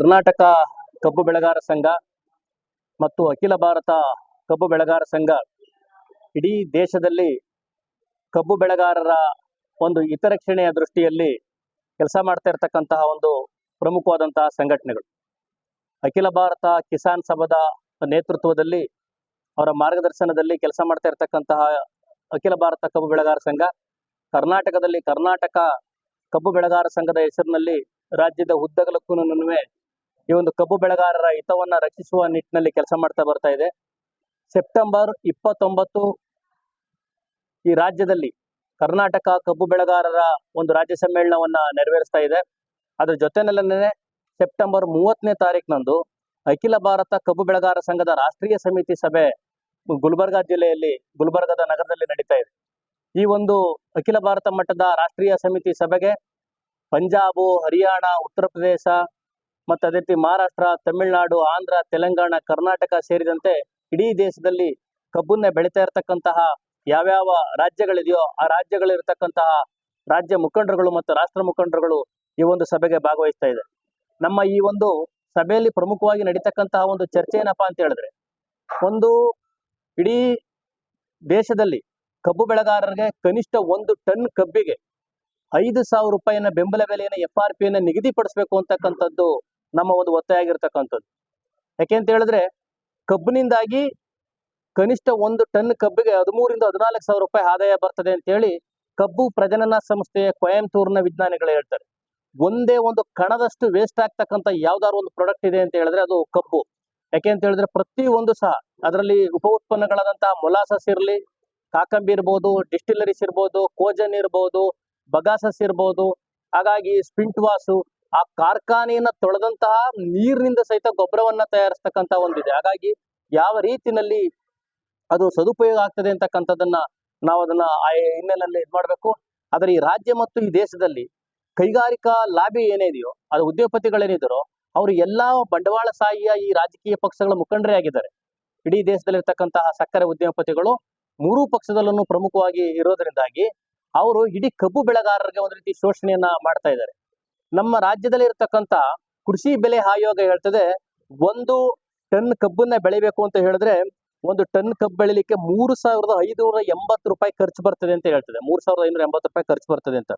ಕರ್ನಾಟಕ ಕಬ್ಬು ಬೆಳೆಗಾರ ಸಂಘ ಮತ್ತು ಅಖಿಲ ಭಾರತ ಕಬ್ಬು ಬೆಳೆಗಾರ ಸಂಘ ಇಡೀ ದೇಶದಲ್ಲಿ ಕಬ್ಬು ಬೆಳೆಗಾರರ ಒಂದು ಹಿತರಕ್ಷಣೆಯ ದೃಷ್ಟಿಯಲ್ಲಿ ಕೆಲಸ ಮಾಡ್ತಾ ಇರತಕ್ಕಂತಹ ಒಂದು ಪ್ರಮುಖವಾದಂತಹ ಸಂಘಟನೆಗಳು. ಅಖಿಲ ಭಾರತ ಕಿಸಾನ್ ಸಭಾದ ನೇತೃತ್ವದಲ್ಲಿ ಅವರ ಮಾರ್ಗದರ್ಶನದಲ್ಲಿ ಕೆಲಸ ಮಾಡ್ತಾ ಇರತಕ್ಕಂತಹ ಅಖಿಲ ಭಾರತ ಕಬ್ಬು ಬೆಳೆಗಾರ ಸಂಘ, ಕರ್ನಾಟಕದಲ್ಲಿ ಕರ್ನಾಟಕ ಕಬ್ಬು ಬೆಳೆಗಾರ ಸಂಘದ ಹೆಸರಿನಲ್ಲಿ ರಾಜ್ಯದ ಉದ್ದಗಲಕ್ಕೂ ಈ ಒಂದು ಕಬ್ಬು ಬೆಳೆಗಾರರ ಹಿತವನ್ನ ರಕ್ಷಿಸುವ ನಿಟ್ಟಿನಲ್ಲಿ ಕೆಲಸ ಮಾಡ್ತಾ ಬರ್ತಾ ಇದೆ. ಸೆಪ್ಟೆಂಬರ್ ಇಪ್ಪತ್ತೊಂಬತ್ತು ಈ ರಾಜ್ಯದಲ್ಲಿ ಕರ್ನಾಟಕ ಕಬ್ಬು ಬೆಳೆಗಾರರ ಒಂದು ರಾಜ್ಯ ಸಮ್ಮೇಳನವನ್ನ ನೆರವೇರಿಸ್ತಾ ಇದೆ. ಅದ್ರ ಜೊತೆನಲ್ಲೇ ಸೆಪ್ಟೆಂಬರ್ ಮೂವತ್ತನೇ ತಾರೀಕಿನಂದು ಅಖಿಲ ಭಾರತ ಕಬ್ಬು ಬೆಳೆಗಾರ ಸಂಘದ ರಾಷ್ಟ್ರೀಯ ಸಮಿತಿ ಸಭೆ ಗುಲ್ಬರ್ಗಾ ಜಿಲ್ಲೆಯಲ್ಲಿ ಗುಲ್ಬರ್ಗದ ನಗರದಲ್ಲಿ ನಡೀತಾ ಇದೆ. ಈ ಒಂದು ಅಖಿಲ ಭಾರತ ಮಟ್ಟದ ರಾಷ್ಟ್ರೀಯ ಸಮಿತಿ ಸಭೆಗೆ ಪಂಜಾಬು, ಹರಿಯಾಣ, ಉತ್ತರ ಪ್ರದೇಶ ಮತ್ತು ಅದೇ ರೀತಿ ಮಹಾರಾಷ್ಟ್ರ, ತಮಿಳುನಾಡು, ಆಂಧ್ರ, ತೆಲಂಗಾಣ, ಕರ್ನಾಟಕ ಸೇರಿದಂತೆ ಇಡೀ ದೇಶದಲ್ಲಿ ಕಬ್ಬನ್ನ ಬೆಳೀತಾ ಇರತಕ್ಕಂತಹ ಯಾವ್ಯಾವ ರಾಜ್ಯಗಳಿದೆಯೋ ಆ ರಾಜ್ಯಗಳಿರ್ತಕ್ಕಂತಹ ರಾಜ್ಯ ಮುಖಂಡರುಗಳು ಮತ್ತು ರಾಷ್ಟ್ರ ಮುಖಂಡರುಗಳು ಈ ಒಂದು ಸಭೆಗೆ ಭಾಗವಹಿಸ್ತಾ ಇದೆ ನಮ್ಮ ಈ ಒಂದು ಸಭೆಯಲ್ಲಿ ಪ್ರಮುಖವಾಗಿ ನಡೀತಕ್ಕಂತಹ ಒಂದು ಚರ್ಚೆ ಏನಪ್ಪಾ ಅಂತ ಹೇಳಿದ್ರೆ, ಒಂದು ಇಡೀ ದೇಶದಲ್ಲಿ ಕಬ್ಬು ಬೆಳೆಗಾರರಿಗೆ ಕನಿಷ್ಠ ಒಂದು ಟನ್ ಕಬ್ಬಿಗೆ ಐದು ಸಾವಿರ ರೂಪಾಯಿನ ಬೆಂಬಲ ಬೆಲೆಯನ್ನು ಎಫ್ ಆರ್ ಪಿಯನ್ನ ನಿಗದಿಪಡಿಸಬೇಕು ಅಂತಕ್ಕಂಥದ್ದು ನಮ್ಮ ಒಂದು ಒತ್ತಾಯ ಆಗಿರ್ತಕ್ಕಂಥದ್ದು. ಯಾಕೆಂತ ಹೇಳಿದ್ರೆ, ಕಬ್ಬಿನಿಂದಾಗಿ ಕನಿಷ್ಠ ಒಂದು ಟನ್ ಕಬ್ಬಿಗೆ ಹದಿಮೂರಿಂದ ಹದಿನಾಲ್ಕು ಸಾವಿರ ರೂಪಾಯಿ ಆದಾಯ ಬರ್ತದೆ ಅಂತ ಹೇಳಿ ಕಬ್ಬು ಪ್ರಜನನ ಸಂಸ್ಥೆಯ ಕೊಯಂಬತ್ತೂರಿನ ವಿಜ್ಞಾನಿಗಳು ಹೇಳ್ತಾರೆ. ಒಂದೇ ಒಂದು ಕಣದಷ್ಟು ವೇಸ್ಟ್ ಆಗ್ತಕ್ಕಂಥ ಯಾವ್ದಾದ್ರು ಒಂದು ಪ್ರಾಡಕ್ಟ್ ಇದೆ ಅಂತ ಹೇಳಿದ್ರೆ ಅದು ಕಬ್ಬು. ಯಾಕೆ ಅಂತ ಹೇಳಿದ್ರೆ ಪ್ರತಿ ಒಂದು ಸಹ ಅದರಲ್ಲಿ ಉಪ ಉತ್ಪನ್ನಗಳಾದಂತಹ ಮೊಲಾಸಸ್ ಇರಲಿ, ಕಾಕಂಬಿ ಇರ್ಬೋದು ಡಿಸ್ಟಿಲರೀಸ್ ಇರ್ಬೋದು ಕೋಜನ್ ಇರ್ಬೋದು, ಬಗಾಸಸ್ ಇರ್ಬೋದು, ಹಾಗಾಗಿ ಸ್ಪಿಂಟ್ ವಾಸು ಆ ಕಾರ್ಖಾನೆಯನ್ನ ತೊಳೆದಂತಹ ನೀರಿನಿಂದ ಸಹಿತ ಗೊಬ್ಬರವನ್ನ ತಯಾರಿಸ್ತಕ್ಕಂತ ಒಂದಿದೆ. ಹಾಗಾಗಿ ಯಾವ ರೀತಿನಲ್ಲಿ ಅದು ಸದುಪಯೋಗ ಆಗ್ತದೆ ಅಂತಕ್ಕಂಥದ್ದನ್ನ ನಾವು ಅದನ್ನ ಆ ಹಿನ್ನೆಲೆಯಲ್ಲಿ ಇದು ಮಾಡಬೇಕು. ಆದರೆ ಈ ರಾಜ್ಯ ಮತ್ತು ಈ ದೇಶದಲ್ಲಿ ಕೈಗಾರಿಕಾ ಲಾಬಿ ಏನೇನಿದೆಯೋ ಅದು ಉದ್ಯೋಗಪತಿಗಳೇನಿದ್ದಾರೋ ಅವರು ಎಲ್ಲಾ ಬಂಡವಾಳಶಾಹಿಯ ಈ ರಾಜಕೀಯ ಪಕ್ಷಗಳ ಮುಖಂಡರೇ ಆಗಿದ್ದಾರೆ. ಇಡೀ ದೇಶದಲ್ಲಿರ್ತಕ್ಕಂತಹ ಸಕ್ಕರೆ ಉದ್ಯಮಪತಿಗಳು ಮೂರೂ ಪಕ್ಷದಲ್ಲೂ ಪ್ರಮುಖವಾಗಿ ಇರೋದರಿಂದಾಗಿ, ಅವರು ಇಡೀ ಕಬ್ಬು ಬೆಳೆಗಾರರಿಗೆ ಒಂದು ರೀತಿ ಶೋಷಣೆಯನ್ನ ಮಾಡ್ತಾ ಇದ್ದಾರೆ. ನಮ್ಮ ರಾಜ್ಯದಲ್ಲಿ ಇರತಕ್ಕಂಥ ಕೃಷಿ ಬೆಲೆ ಆಯೋಗ ಹೇಳ್ತದೆ, ಒಂದು ಟನ್ ಕಬ್ಬನ್ನ ಬೆಳಿಬೇಕು ಅಂತ ಹೇಳಿದ್ರೆ ಒಂದು ಟನ್ ಕಬ್ಬು ಬೆಳಿಲಿಕ್ಕೆ ಮೂರು ಸಾವಿರದ ಐದುನೂರ ಎಂಬತ್ತು ರೂಪಾಯಿ ಖರ್ಚು ಬರ್ತದೆ ಅಂತ ಹೇಳ್ತದೆ. ಮೂರ್ ಸಾವಿರದ ಐನೂರ ಎಂಬತ್ತು ರೂಪಾಯಿ ಖರ್ಚು ಬರ್ತದೆ ಅಂತ.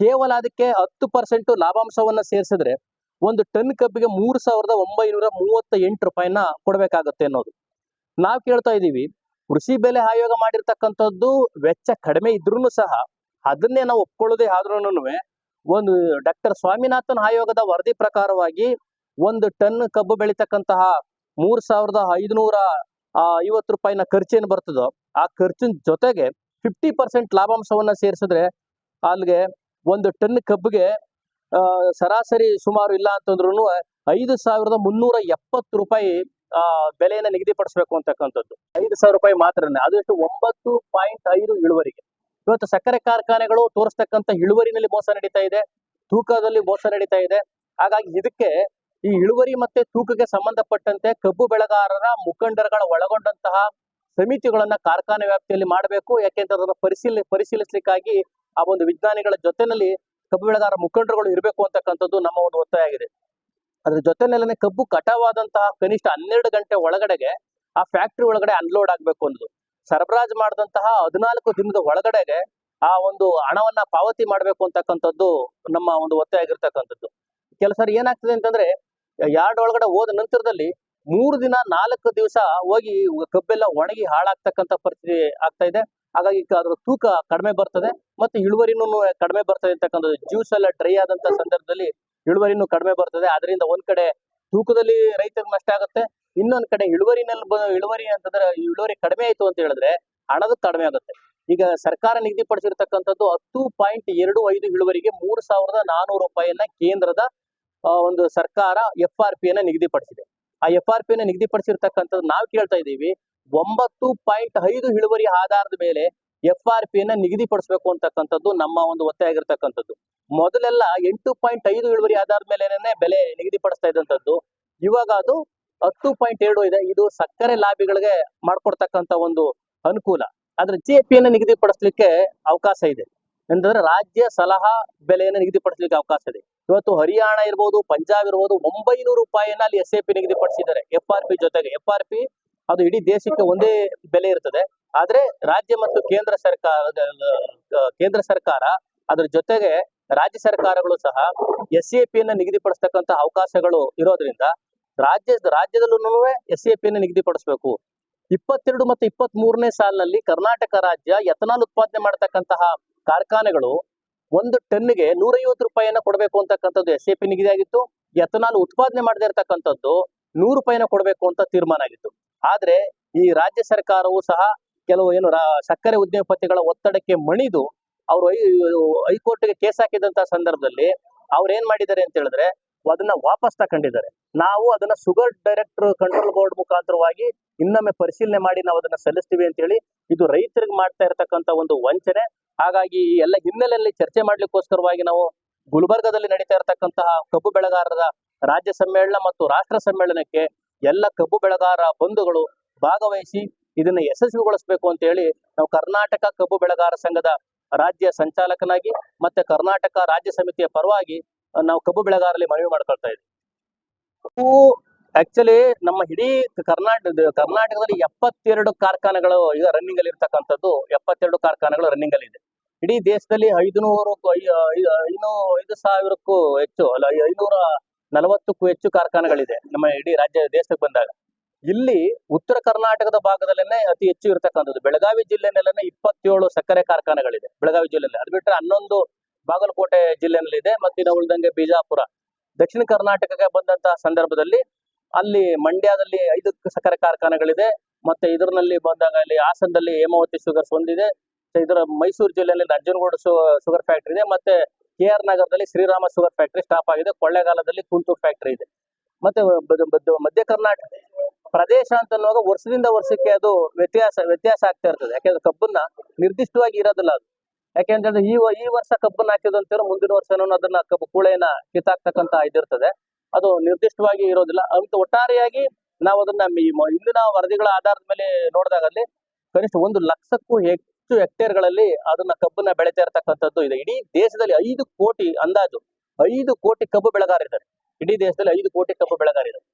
ಕೇವಲ ಅದಕ್ಕೆ ಹತ್ತು ಪರ್ಸೆಂಟ್ ಲಾಭಾಂಶವನ್ನ ಸೇರಿಸಿದ್ರೆ ಒಂದು ಟನ್ ಕಬ್ಬಿಗೆ ಮೂರು ಸಾವಿರದ ಒಂಬೈನೂರ ಮೂವತ್ತ ಎಂಟು ರೂಪಾಯಿನ ಕೊಡ್ಬೇಕಾಗತ್ತೆ ಅನ್ನೋದು. ನಾವು ಕೇಳ್ತಾ ಇದೀವಿ ಕೃಷಿ ಬೆಲೆ ಆಯೋಗ ಮಾಡಿರ್ತಕ್ಕಂಥದ್ದು ವೆಚ್ಚ ಕಡಿಮೆ ಇದ್ರೂ ಸಹ ಅದನ್ನೇ ನಾವು ಒಪ್ಕೊಳ್ಳೋದೇ ಆದ್ರೂ ಒಂದು ಡಾಕ್ಟರ್ ಸ್ವಾಮಿನಾಥನ್ ಆಯೋಗದ ವರದಿ ಪ್ರಕಾರವಾಗಿ ಒಂದು ಟನ್ ಕಬ್ಬು ಬೆಳಿತಕ್ಕಂತಹ ಮೂರ್ ಸಾವಿರದ ಐದುನೂರ ಐವತ್ತು ರೂಪಾಯಿನ ಖರ್ಚೇನು ಬರ್ತದೋ, ಆ ಖರ್ಚಿನ ಜೊತೆಗೆ ಫಿಫ್ಟಿ ಪರ್ಸೆಂಟ್ ಲಾಭಾಂಶವನ್ನ ಸೇರಿಸಿದ್ರೆ ಅಲ್ಲಿಗೆ ಒಂದು ಟನ್ ಕಬ್ಬಿಗೆ ಸರಾಸರಿ ಸುಮಾರು ಇಲ್ಲ ಅಂತಂದ್ರೂ ಐದು ಸಾವಿರದ ಮುನ್ನೂರ ಎಪ್ಪತ್ತು ರೂಪಾಯಿ, ಆ, ಬೆಲೆಯನ್ನ ನಿಗದಿಪಡಿಸಬೇಕು ಅಂತಕ್ಕಂಥದ್ದು. ಐದು ಸಾವಿರ ರೂಪಾಯಿ ಮಾತ್ರನೇ, ಅದು ಎಷ್ಟು ಒಂಬತ್ತು ಪಾಯಿಂಟ್ ಐದು ಇಳುವರಿಗೆ. ಇವತ್ತು ಸಕ್ಕರೆ ಕಾರ್ಖಾನೆಗಳು ತೋರಿಸ್ತಕ್ಕಂತ ಇಳುವರಿನಲ್ಲಿ ಮೋಸ ನಡೀತಾ ಇದೆ, ತೂಕದಲ್ಲಿ ಮೋಸ ನಡೀತಾ ಇದೆ. ಹಾಗಾಗಿ ಇದಕ್ಕೆ ಈ ಇಳುವರಿ ಮತ್ತೆ ತೂಕಕ್ಕೆ ಸಂಬಂಧಪಟ್ಟಂತೆ ಕಬ್ಬು ಬೆಳೆಗಾರರ ಮುಖಂಡರುಗಳ ಒಳಗೊಂಡಂತಹ ಸಮಿತಿಗಳನ್ನ ಕಾರ್ಖಾನೆ ವ್ಯಾಪ್ತಿಯಲ್ಲಿ ಮಾಡಬೇಕು. ಯಾಕೆಂದ್ರೆ ಅದನ್ನು ಪರಿಶೀಲ, ಪರಿಶೀಲಿಸಲಿಕ್ಕಾಗಿ ಆ ಒಂದು ವಿಜ್ಞಾನಿಗಳ ಜೊತೆನಲ್ಲಿ ಕಬ್ಬು ಬೆಳೆಗಾರ ಮುಖಂಡರುಗಳು ಇರಬೇಕು ಅಂತಕ್ಕಂಥದ್ದು ನಮ್ಮ ಒಂದು ಒತ್ತಾಯ ಆಗಿದೆ. ಅದ್ರ ಜೊತೆನಲ್ಲೇ ಕಬ್ಬು ಕಟಾವಾದಂತಹ ಕನಿಷ್ಠ ಹನ್ನೆರಡು ಗಂಟೆ ಒಳಗಡೆಗೆ ಆ ಫ್ಯಾಕ್ಟರಿ ಒಳಗಡೆ ಅನ್ಲೋಡ್ ಆಗ್ಬೇಕು ಅನ್ನೋದು ಸರಬರಾಜು ಮಾಡಿದಂತಹ ಹದಿನಾಲ್ಕು ದಿನದ ಒಳಗಡೆಗೆ ಆ ಒಂದು ಹಣವನ್ನ ಪಾವತಿ ಮಾಡಬೇಕು ಅಂತಕ್ಕಂಥದ್ದು ನಮ್ಮ ಒಂದು ಒತ್ತಾಯ ಕೆಲಸ ಏನಾಗ್ತದೆ ಅಂತಂದ್ರೆ, ಯಾರ್ಡ್ ಒಳಗಡೆ ಹೋದ ನಂತರದಲ್ಲಿ ಮೂರು ದಿನ ನಾಲ್ಕು ದಿವಸ ಹೋಗಿ ಕಬ್ಬೆಲ್ಲ ಒಣಗಿ ಹಾಳಾಗ್ತಕ್ಕಂಥ ಪರಿಸ್ಥಿತಿ ಆಗ್ತಾ ಇದೆ. ಹಾಗಾಗಿ ಅದ್ರ ತೂಕ ಕಡಿಮೆ ಬರ್ತದೆ ಮತ್ತೆ ಇಳುವರಿನೂ ಕಡಿಮೆ ಬರ್ತದೆ ಅಂತಕ್ಕಂಥದ್ದು. ಜ್ಯೂಸ್ ಎಲ್ಲ ಡ್ರೈ ಆದಂತ ಸಂದರ್ಭದಲ್ಲಿ ಇಳುವರಿನೂ ಕಡಿಮೆ ಬರ್ತದೆ. ಅದರಿಂದ ಒಂದ್ ಕಡೆ ತೂಕದಲ್ಲಿ ರೈತರಿಗೆ ನಷ್ಟ ಆಗುತ್ತೆ. ಇನ್ನೊಂದ್ ಕಡೆ ಇಳುವರಿನಲ್ಲಿ ಇಳುವರಿ ಅಂತಂದ್ರೆ ಇಳುವರಿ ಕಡಿಮೆ ಆಯ್ತು ಅಂತ ಹೇಳಿದ್ರೆ ಹಣದ ಕಡಿಮೆ ಆಗುತ್ತೆ. ಈಗ ಸರ್ಕಾರ ನಿಗದಿಪಡಿಸಿರ್ತಕ್ಕಂಥದ್ದು ಹತ್ತು ಪಾಯಿಂಟ್ ಎರಡು ಐದು ಇಳುವರಿಗೆ ಮೂರು ಸಾವಿರದ ನಾನೂರು ರೂಪಾಯಿಯನ್ನ ಕೇಂದ್ರದ ಒಂದು ಸರ್ಕಾರ ಎಫ್ ಆರ್ ಪಿ ಯನ್ನ ನಿಗದಿಪಡಿಸಿದೆ. ಆ ಎಫ್ ಆರ್ ಪಿ ನಿಗದಿ ನಿಗದಿಪಡಿಸಿರ್ತಕ್ಕಂಥದ್ದು ನಾವು ಕೇಳ್ತಾ ಇದ್ದೀವಿ, ಒಂಬತ್ತು ಪಾಯಿಂಟ್ ಐದು ಇಳುವರಿ ಆಧಾರದ ಮೇಲೆ ಎಫ್ ಆರ್ ಪಿ ಯನ್ನ ನಿಗದಿಪಡಿಸಬೇಕು ಅಂತಕ್ಕಂಥದ್ದು ನಮ್ಮ ಒಂದು ಒತ್ತಾಯ ಮೊದಲೆಲ್ಲ ಎಂಟು ಪಾಯಿಂಟ್ ಐದು ಇಳುವರಿ ಆಧಾರದ ಮೇಲೆನೇ ಬೆಲೆ ನಿಗದಿಪಡಿಸ್ತಾ ಇದ್ದಂಥದ್ದು. ಇವಾಗ ಅದು ಹತ್ತು ಪಾಯಿಂಟ್ ಎರಡು ಇದೆ. ಇದು ಸಕ್ಕರೆ ಲಾಭಿಗಳಿಗೆ ಮಾಡ್ಕೊಡ್ತಕ್ಕಂತ ಒಂದು ಅನುಕೂಲ. ಆದ್ರೆ ಜಿ ಪಿ ಯನ್ನ ನಿಗದಿಪಡಿಸ್ಲಿಕ್ಕೆ ಅವಕಾಶ ಇದೆ. ಅಂತಂದ್ರೆ ರಾಜ್ಯ ಸಲಹಾ ಬೆಲೆಯನ್ನು ನಿಗದಿಪಡಿಸಲಿಕ್ಕೆ ಅವಕಾಶ ಇದೆ. ಇವತ್ತು ಹರಿಯಾಣ ಇರ್ಬೋದು, ಪಂಜಾಬ್ ಇರ್ಬೋದು, ಒಂಬೈನೂರು ರೂಪಾಯಿಯನ್ನ ಅಲ್ಲಿ ಎಸ್ ಎ ಪಿ ನಿಗದಿಪಡಿಸಿದ್ದಾರೆ. ಎಫ್ ಆರ್ ಪಿ ಜೊತೆಗೆ. ಎಫ್ ಆರ್ ಪಿ ಅದು ಇಡೀ ದೇಶಕ್ಕೆ ಒಂದೇ ಬೆಲೆ ಇರ್ತದೆ. ಆದ್ರೆ ರಾಜ್ಯ ಮತ್ತು ಕೇಂದ್ರ ಸರ್ಕಾರ ಕೇಂದ್ರ ಸರ್ಕಾರ ಅದ್ರ ಜೊತೆಗೆ ರಾಜ್ಯ ಸರ್ಕಾರಗಳು ಸಹ ಎಸ್ ಎ ಪಿ ಅನ್ನ ನಿಗದಿಪಡಿಸ್ತಕ್ಕಂತ ಅವಕಾಶಗಳು ಇರೋದ್ರಿಂದ ರಾಜ್ಯ ರಾಜ್ಯದಲ್ಲೂ ಎಸ್ ಎ ಪಿಯನ್ನು ನಿಗದಿಪಡಿಸಬೇಕು. ಇಪ್ಪತ್ತೆರಡು ಮತ್ತು ಇಪ್ಪತ್ತ್ ಮೂರನೇ ಸಾಲಿನಲ್ಲಿ ಕರ್ನಾಟಕ ರಾಜ್ಯ ಎಥನಾಲ್ ಉತ್ಪಾದನೆ ಮಾಡತಕ್ಕಂತಹ ಕಾರ್ಖಾನೆಗಳು ಒಂದು ಟನ್ಗೆ ನೂರೈವತ್ತು ರೂಪಾಯಿಯನ್ನ ಕೊಡಬೇಕು ಅಂತಕ್ಕಂಥದ್ದು ಎಸ್ ಎ ಪಿ ನಿಗದಿಯಾಗಿತ್ತು. ಎಥನಾಲ್ ಉತ್ಪಾದನೆ ಮಾಡದೇ ಇರತಕ್ಕಂಥದ್ದು ನೂರು ರೂಪಾಯಿನ ಕೊಡಬೇಕು ಅಂತ ತೀರ್ಮಾನ ಆಗಿತ್ತು. ಆದ್ರೆ ಈ ರಾಜ್ಯ ಸರ್ಕಾರವು ಸಹ ಕೆಲವು ಏನು ಸಕ್ಕರೆ ಉದ್ಯಮಪತಿಗಳ ಒತ್ತಡಕ್ಕೆ ಮಣಿದು ಅವರು ಹೈಕೋರ್ಟ್ಗೆ ಕೇಸ್ ಹಾಕಿದಂತ ಸಂದರ್ಭದಲ್ಲಿ ಅವ್ರು ಏನ್ ಮಾಡಿದ್ದಾರೆ ಅಂತ ಹೇಳಿದ್ರೆ ಅದನ್ನ ವಾಪಸ್ ತಕೊಂಡಿದ್ದಾರೆ ನಾವು ಅದನ್ನ ಶುಗರ್ ಡೈರೆಕ್ಟರ್ ಕಂಟ್ರೋಲ್ ಬೋರ್ಡ್ ಮುಖಾಂತರವಾಗಿ ಇನ್ನೊಮ್ಮೆ ಪರಿಶೀಲನೆ ಮಾಡಿ ನಾವು ಅದನ್ನ ಸಲ್ಲಿಸ್ತೀವಿ ಅಂತ ಹೇಳಿ ಇದು ರೈತರಿಗೆ ಮಾಡ್ತಾ ಇರತಕ್ಕಂತ ಒಂದು ವಂಚನೆ. ಹಾಗಾಗಿ ಈ ಎಲ್ಲ ಹಿನ್ನೆಲೆಯಲ್ಲಿ ಚರ್ಚೆ ಮಾಡ್ಲಿಕ್ಕೋಸ್ಕರವಾಗಿ ನಾವು ಗುಲ್ಬರ್ಗದಲ್ಲಿ ನಡೀತಾ ಇರತಕ್ಕಂತಹ ಕಬ್ಬು ಬೆಳೆಗಾರರ ರಾಜ್ಯ ಸಮ್ಮೇಳನ ಮತ್ತು ರಾಷ್ಟ್ರ ಸಮ್ಮೇಳನಕ್ಕೆ ಎಲ್ಲ ಕಬ್ಬು ಬೆಳೆಗಾರ ಬಂಧುಗಳು ಭಾಗವಹಿಸಿ ಇದನ್ನ ಯಶಸ್ವಿಗೊಳಿಸಬೇಕು ಅಂತ ಹೇಳಿ ನಾವು ಕರ್ನಾಟಕ ಕಬ್ಬು ಬೆಳೆಗಾರ ಸಂಘದ ರಾಜ್ಯ ಸಂಚಾಲಕನಾಗಿ ಮತ್ತೆ ಕರ್ನಾಟಕ ರಾಜ್ಯ ಸಮಿತಿಯ ಪರವಾಗಿ ನಾವು ಕಬ್ಬು ಬೆಳೆಗಾರರಲ್ಲಿ ಮನವಿ ಮಾಡ್ಕೊಳ್ತಾ ಇದ್ದೀವಿ ಆಕ್ಚುಲಿ ನಮ್ಮ ಇಡೀ ಕರ್ನಾಟಕ ಕರ್ನಾಟಕದಲ್ಲಿ ಎಪ್ಪತ್ತೆರಡು ಕಾರ್ಖಾನೆಗಳು ಈಗ ರನ್ನಿಂಗ್ ಅಲ್ಲಿ ಇರ್ತಕ್ಕಂಥದ್ದು ಎಪ್ಪತ್ತೆರಡು ಕಾರ್ಖಾನೆಗಳು ರನ್ನಿಂಗ್ ಅಲ್ಲಿ ಇದೆ. ಇಡೀ ದೇಶದಲ್ಲಿ ಐದುನೂರು ಐನೂ, ಐದು ಸಾವಿರಕ್ಕೂ ಹೆಚ್ಚು, ಅಲ್ಲ ಐನೂರ ನಲವತ್ತಕ್ಕೂ ಹೆಚ್ಚು ಕಾರ್ಖಾನೆಗಳಿದೆ ನಮ್ಮ ಇಡೀ ರಾಜ್ಯ, ದೇಶಕ್ಕೆ ಬಂದಾಗ. ಇಲ್ಲಿ ಉತ್ತರ ಕರ್ನಾಟಕದ ಭಾಗದಲ್ಲೇನೆ ಅತಿ ಹೆಚ್ಚು ಇರತಕ್ಕಂಥದ್ದು. ಬೆಳಗಾವಿ ಜಿಲ್ಲೆನಲ್ಲೇನೆ ಇಪ್ಪತ್ತೇಳು ಸಕ್ಕರೆ ಕಾರ್ಖಾನೆಗಳಿದೆ ಬೆಳಗಾವಿ ಜಿಲ್ಲೆಯಲ್ಲಿ. ಅದು ಬಿಟ್ಟರೆ ಹನ್ನೊಂದು ಬಾಗಲಕೋಟೆ ಜಿಲ್ಲೆನಲ್ಲಿ ಇದೆ ಮತ್ತೆ ಇನ್ನು ಉಳಿದಂಗೆ ಬಿಜಾಪುರ. ದಕ್ಷಿಣ ಕರ್ನಾಟಕಕ್ಕೆ ಬಂದಂತಹ ಸಂದರ್ಭದಲ್ಲಿ ಅಲ್ಲಿ ಮಂಡ್ಯದಲ್ಲಿ ಐದು ಸಕ್ಕರೆ ಕಾರ್ಖಾನೆಗಳಿದೆ ಮತ್ತೆ ಇದರಲ್ಲಿ ಬಂದಾಗ ಅಲ್ಲಿ ಹಾಸನದಲ್ಲಿ ಹೇಮಾವತಿ ಶುಗರ್ಸ್ ಒಂದಿದೆ ಇದರ ಮೈಸೂರು ಜಿಲ್ಲೆಯಲ್ಲಿ ನಂಜನಗೂಡು ಶುಗರ್ ಫ್ಯಾಕ್ಟರಿ ಇದೆ ಮತ್ತೆ ಕೆ ಆರ್ ನಗರದಲ್ಲಿ ಶ್ರೀರಾಮ ಶುಗರ್ ಫ್ಯಾಕ್ಟರಿ ಸ್ಟಾಪ್ ಆಗಿದೆ. ಕೊಳ್ಳೇಗಾಲದಲ್ಲಿ ಕುಂತು ಫ್ಯಾಕ್ಟರಿ ಇದೆ. ಮತ್ತೆ ಮಧ್ಯ ಕರ್ನಾಟಕ ಪ್ರದೇಶ ಅಂತ ಅನ್ನುವಾಗ ವರ್ಷದಿಂದ ವರ್ಷಕ್ಕೆ ಅದು ವ್ಯತ್ಯಾಸ ವ್ಯತ್ಯಾಸ ಆಗ್ತಾ ಇರ್ತದೆ. ಯಾಕೆಂದ್ರೆ ಕಬ್ಬನ್ನ ನಿರ್ದಿಷ್ಟವಾಗಿ ಇರೋದಿಲ್ಲ ಅದು. ಯಾಕೆಂದ್ರೆ ಈ ಈ ವರ್ಷ ಕಬ್ಬನ್ನ ಹಾಕಿದಂತೇಳಿ ಮುಂದಿನ ಮುಂದಿನ ವರ್ಷನೂ ಅದನ್ನ ಕಬ್ಬು ಕೂಳೆಯನ್ನ ಕಿತ್ತಾಕ್ತಕ್ಕಂತ ಇದಿರ್ತದೆ. ಅದು ನಿರ್ದಿಷ್ಟವಾಗಿ ಇರೋದಿಲ್ಲ. ಅಂತ ಒಟ್ಟಾರೆಯಾಗಿ ನಾವು ಅದನ್ನ ಹಿಂದಿನ ವರದಿಗಳ ಆಧಾರದ ಮೇಲೆ ನೋಡಿದಾಗ ಅಲ್ಲಿ ಕನಿಷ್ಠ ಒಂದು ಲಕ್ಷಕ್ಕೂ ಹೆಚ್ಚು ಹೆಕ್ಟೇರ್ಗಳಲ್ಲಿ ಅದನ್ನ ಕಬ್ಬನ್ನ ಬೆಳೀತಾ ಇರತಕ್ಕಂಥದ್ದು ಇದೆ. ಇಡೀ ದೇಶದಲ್ಲಿ ಐದು ಕೋಟಿ ಅಂದಾಜು ಐದು ಕೋಟಿ ಕಬ್ಬು ಬೆಳೆಗಾರಿದ್ದಾರೆ ಇಡೀ ದೇಶದಲ್ಲಿ ಐದು ಕೋಟಿ ಕಬ್ಬು ಬೆಳೆಗಾರರಿದ್ದಾರೆ.